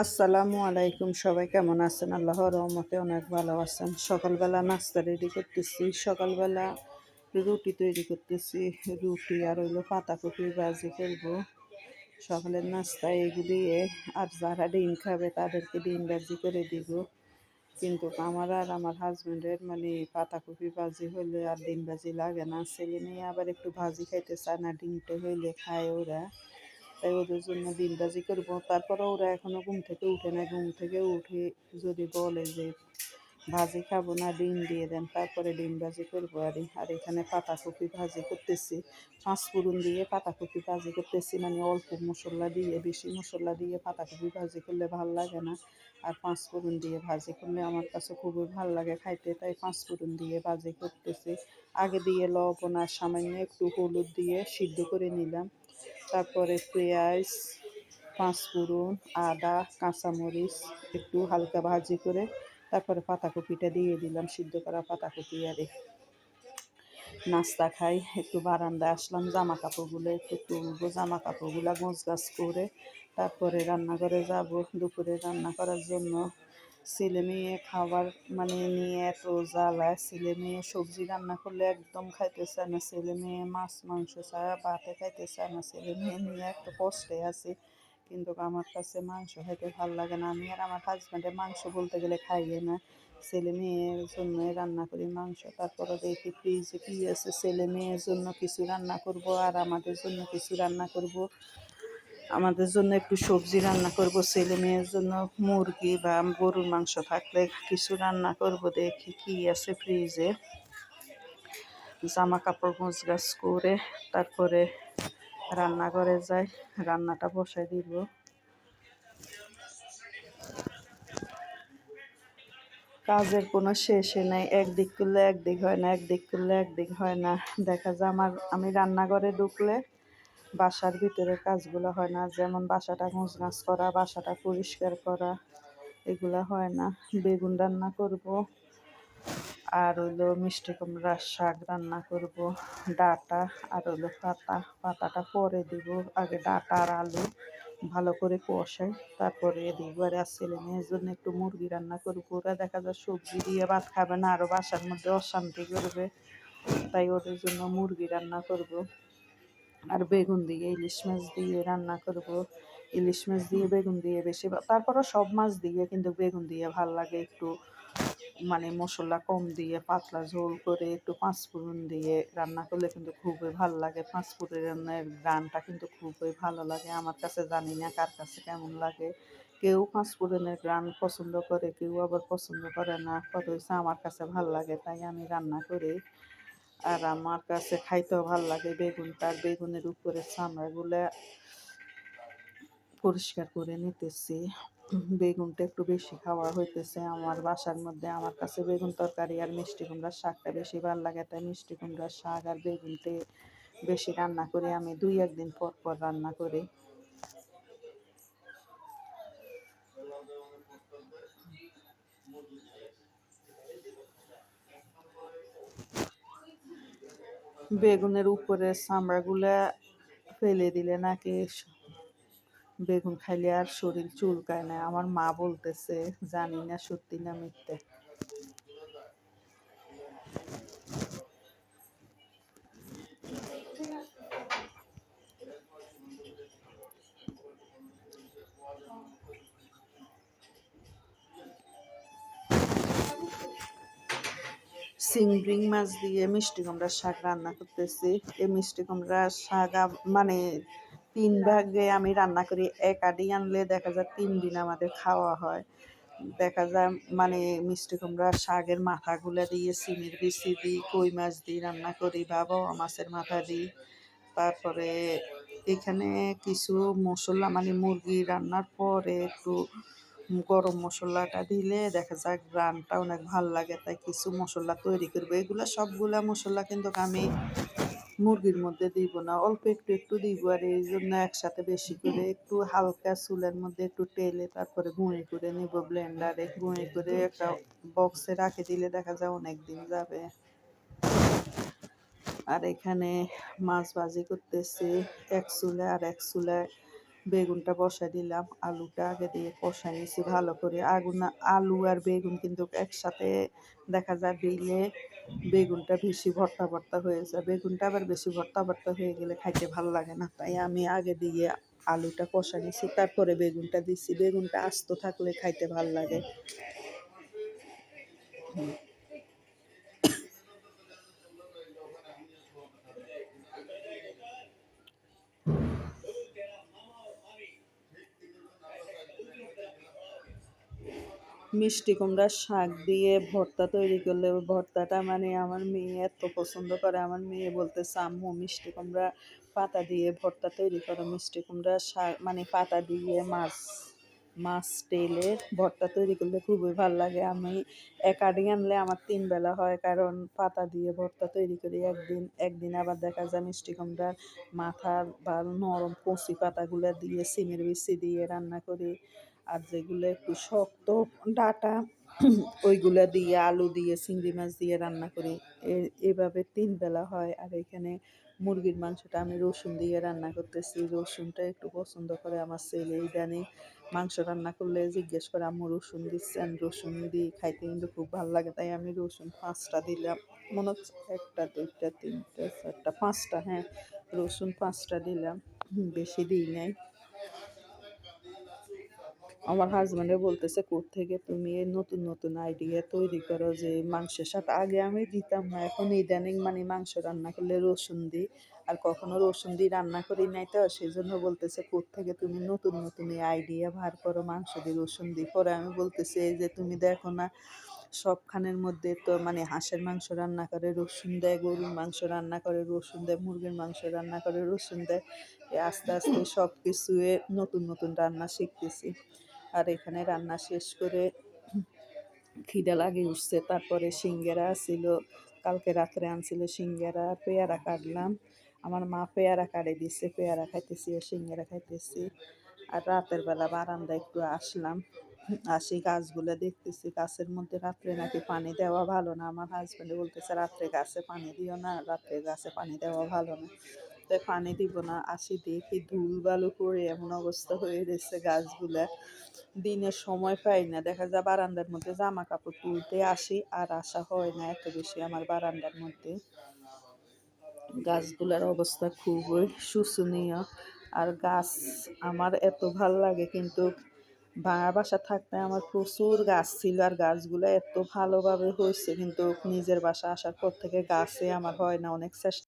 আসসালামু আলাইকুম, সবাই কেমন আছেন? আল্লাহর রহমতে অনেক ভালো আছেন। সকালবেলা নাস্তা রেডি করতেছি, সকালবেলা রুটি তৈরি করতেছি। রুটি আর হইল পাতাকপি ভাজি করব সকালের নাস্তা এগুলি আর যারা ডিম খাবে তাদেরকে ডিম ভাজি করে দিব। কিন্তু আমার আর আমার হাজব্যান্ডের মানে পাতাকপি ভাজি হলে আর ডিম ভাজি লাগে না। ছেলে মেয়ে আবার একটু ভাজি খাইতে চায় না, ডিমটা হইলে খায় ওরা। তাই ওদের জন্য ভাজি করব। তারপরে ওরা এখনও ঘুম থেকে উঠে না। ঘুম থেকে উঠে যদি বলে যে, ভাজি খাব না, ডিম দিয়ে দেন, তারপরে ডিম ভাজি করব আর আর এখানে পাতাকপি ভাজি করতেছি। পাঁচ পাঁচফোড়ন দিয়ে পাতাকপি ভাজি করতেছি। মানে অল্প মশলা দিয়ে, বেশি মশলা দিয়ে পাতাকপি ভাজি করলে ভালো লাগে না। আর পাঁচ পাঁচফোড়ন দিয়ে ভাজি করলে আমার কাছে খুবই ভালো লাগে খাইতে। তাই পাঁচ পাঁচফোড়ন দিয়ে ভাজি করতেছি। আগে দিয়ে লবণ আর সামান্য একটু হলুদ দিয়ে সিদ্ধ করে নিলাম। তারপরে পেঁয়াজ, পাঁচফোড়ন, আদা, কাঁচামরিচ একটু হালকা ভাজি করে তারপরে পাতাকপিটা দিয়ে দিলাম, সিদ্ধ করা পাতাকপি আরে নাস্তা খাই, একটু বারান্দায় আসলাম জামা কাপড়গুলো একটু তুলবো জামা কাপড়গুলো গোছ গাছ করে তারপরে রান্নাঘরে যাব। দুপুরে রান্না করার জন্য ছেলে মেয়ে খাবার মানে নিয়ে এত জ্বালায়, ছেলে মেয়ে সবজি রান্না করলে একদম খাইতে চায় না, ছেলে মেয়ে মাছ, মাংস ছাড়া ভাতে খাইতে চায় না, ছেলে মেয়ে নিয়ে একটু কষ্টে আছে। কিন্তু আমার কাছে মাংস খাইতে ভালো লাগে না। আমি আর আমার হাজব্যান্ডে মাংস বলতে গেলে খাইয়ে না। ছেলে মেয়ের জন্য রান্না করি মাংস তারপরে দেখি ফ্রিজে কী আছে, ছেলে মেয়ের জন্য কিছু রান্না করব আর আমাদের জন্য কিছু রান্না করব। আমাদের জন্য একটু সবজি রান্না করব, ছেলে মেয়ের জন্য মুরগি বা গরুর মাংস থাকলে কিছু রান্না করব, দেখি কি আছে ফ্রিজে জামা কাপড় গাছ করে তারপরে রান্নাঘরে যাই, রান্নাটা বসাই দিব। কাজের কোনো শেষে নেই, একদিক করলে একদিক হয় না, একদিক করলে একদিক হয় না। দেখা যায় আমার, আমি রান্নাঘরে ঢুকলে বাসার ভিতরে কাজগুলো হয় না। যেমন বাসাটা গাছ করা, বাসাটা পরিষ্কার করা, এগুলো হয় না। বেগুন রান্না করব, আর হইল মিষ্টি কুমড়ার শাক রান্না করব, ডাটা, আর হইল পাতা। পাতাটা পরে দিব, আগে ডাটা আর আলু ভালো করে কষাই, তারপরে দিব আর ছেলে মেয়ের জন্য একটু মুরগি রান্না করব। ওরা দেখা যায় সবজি দিয়ে ভাত খাবে না আরও বাসার মধ্যে অশান্তি করবে, তাই ওদের জন্য মুরগি রান্না করব। আর বেগুন দিয়ে, ইলিশ মাছ দিয়ে রান্না করব। ইলিশ মাছ দিয়ে, বেগুন দিয়ে বেশি তারপরও সব মাছ দিয়ে কিন্তু বেগুন দিয়ে ভালো লাগে একটু মানে মশলা কম দিয়ে, পাতলা ঝোল করে একটু পাঁচফোড়ন দিয়ে রান্না করলে কিন্তু খুবই ভালো লাগে। পাঁচফোড়নের গানটা কিন্তু খুবই ভালো লাগে। আমার কাছে জানি না কার কাছে কেমন লাগে। কেউ পাঁচফোড়নের গান পছন্দ করে, কেউ আবার পছন্দ করে না। কত আমার কাছে ভালো লাগে, তাই আমি রান্না করি। আর আমার কাছে খাইতেও ভালো লাগে। বেগুনটা আর বেগুনের উপরে চামড়াগুলো পরিষ্কার করে নিতেছি। বেগুনটা একটু বেশি খাওয়া হইতেছে আমার বাসার মধ্যে। আমার কাছে বেগুন তরকারি আর মিষ্টি কুমড়ার শাকটা বেশি ভালো লাগে, তাই মিষ্টি কুমড়ার শাক আর বেগুনতে বেশি রান্না করি। আমি দুই একদিন পর পর রান্না করি। বেগুনের উপরে চামড়াগুলা ফেলে দিলে নাকি বেগুন খাইলে আর শরীর চুলকায় না। আমার মা বলতেছে, জানি না সত্যি না মিথ্যে। চিংড়ি মাছ দিয়ে মিষ্টি কুমড়ার শাক রান্না করতেছি। এই মিষ্টি কুমড়ার শাক মানে তিন ভাগে আমি রান্না করি। এক আডি আনলে দেখা যায় তিন দিন আমাদের খাওয়া হয়। দেখা যায় মানে মিষ্টি কুমড়া শাকের মাথাগুলো দিয়ে সিমের বিচি দিই, কই মাছ দিই রান্না করি বা বাবা মাছের মাথা দিই। তারপরে এখানে কিছু মশলা মানে মুরগি রান্নার পরে একটু গরম মশলাটা দিলে দেখা যায় গ্রানটা অনেক ভালো লাগে, তাই কিছু মশলা তৈরি করব। এগুলো সবগুলা মশলা কিন্তু আমি মুরগির মধ্যে দিব না, অল্প একটু একটু দিব আর এই জন্য একসাথে বেশি করে একটু হালকা চুলের মধ্যে একটু টেলে তারপরে গুঁড়ি করে নিব ব্লেন্ডারে, গুঁড়ি করে একটা বক্সে রাখে দিলে দেখা যায় অনেক দিন যাবে। আর এখানে মাছ ভাজি করতেছি, এক চুলে আর এক চুলে বেগুনটা বসাই দিলাম। আলুটা আগে দিয়ে কষাই নিয়েছি ভালো করে। আগুন, আলু আর বেগুন কিন্তু একসাথে দেখা যায় দিলে বেগুনটা বেশি ভর্তা ভর্তা হয়ে যায়। বেগুনটা আবার বেশি ভর্তা ভর্তা হয়ে গেলে খাইতে ভালো লাগে না। তাই আমি আগে দিয়ে আলুটা কষা নিয়েছি তারপরে বেগুনটা দিচ্ছি বেগুনটা আস্ত থাকলে খাইতে ভালো লাগে। হুম। মিষ্টি কুমড়ার শাক দিয়ে ভর্তা তৈরি করলে ভর্তাটা মানে আমার মেয়ে এত পছন্দ করে। আমার মেয়ে বলতে আম্মু, মিষ্টি কুমড়া পাতা দিয়ে ভর্তা তৈরি করো। মিষ্টি কুমড়া শাক মানে পাতা দিয়ে মাছ মাছ তেলে ভর্তা তৈরি করলে খুবই ভালো লাগে। আমি একাডি আনলে আমার তিন বেলা হয়, কারণ পাতা দিয়ে ভর্তা তৈরি করি একদিন। একদিন আবার দেখা যায় মিষ্টি কুমড়ার মাথা বা নরম কচি পাতাগুলো দিয়ে, সিমের বিচি দিয়ে রান্না করি। আর যেগুলো একটু শক্ত ডাটা, ওইগুলা দিয়ে আলু দিয়ে, চিংড়ি মাছ দিয়ে রান্না করি। এভাবে তিন বেলা হয়। আর এখানে মুরগির মাংসটা আমি রসুন দিয়ে রান্না করতেছি। রসুনটা একটু পছন্দ করে আমার ছেলে ইদানিং মাংস রান্না করলে জিজ্ঞেস করে, আম্মু, রসুন দিচ্ছেন? রসুন দিয়ে খাইতে কিন্তু খুব ভালো লাগে। তাই আমি রসুন পাঁচটা দিলাম। মনে হচ্ছে একটা, দুইটা, তিনটা, চারটা, পাঁচটা হ্যাঁ রসুন পাঁচটা দিলাম। বেশি দিই নাই। আমার হাজব্যান্ডে বলতেছে থেকে তুমি নতুন নতুন আইডিয়া তৈরি করো যে মাংসের সাথে আগে আমি দিতাম না, এখন ইদানিং মানে মাংস রান্না করলে রসুন দিই, আর কখনো রসুন দিয়ে রান্না করি নাই তো সেই জন্য বলতেছে থেকে তুমি নতুন নতুন এই আইডিয়া বার করো, মাংস দিয়ে রসুন দিই? পরে আমি বলতেছি, এই যে তুমি দেখো না, সবখানের মধ্যে তো মানে হাঁসের মাংস রান্না করে, রসুন দেয়, গরুর মাংস রান্না করে, রসুন দেয়, মুরগির মাংস রান্না করে, রসুন দেয় আস্তে আস্তে সব কিছু নতুন নতুন রান্না শিখতেছি। আর এখানে রান্না শেষ করে খিদে লাগে উঠছে। তারপরে সিঙ্গেরা ছিল, কালকে রাত্রে আনছিল সিঙ্গেরা, পেয়ারা কাটলাম। আমার মা পেয়ারা কাটে দিছে, পেয়ারা খাইতেছি আর সিঙ্গেরা খাইতেছি। আর রাতের বেলা বারান্দা একটু আসলাম। আসি গাছগুলো দেখতেছি, গাছের মধ্যে রাত্রে নাকি পানি দেওয়া ভালো না। আমার হাজব্যান্ড বলতেছে, রাত্রে গাছে পানি দিও না, রাত্রে গাছে পানি দেওয়া ভালো না। তাই পানি দিব না, আসি দেখি ধুল বালু করে এমন অবস্থা হয়ে রয়েছে গাছগুলা। দিনের সময় পাই না, দেখা যায় বারান্দার মধ্যে জামা কাপড় তুলতে আসি আর আসা হয় না এত বেশি আমার বারান্দার মধ্যে। গাছগুলার অবস্থা খুবই শোচনীয় আর গাছ আমার এত ভালো লাগে কিন্তু ভাড়া বাসা থাকতে আমার প্রচুর গাছ ছিল আর গাছগুলো এত ভালোভাবে হয়েছে কিন্তু নিজের বাসা আসার পর থেকে গাছে আমার হয় না, অনেক চেষ্টা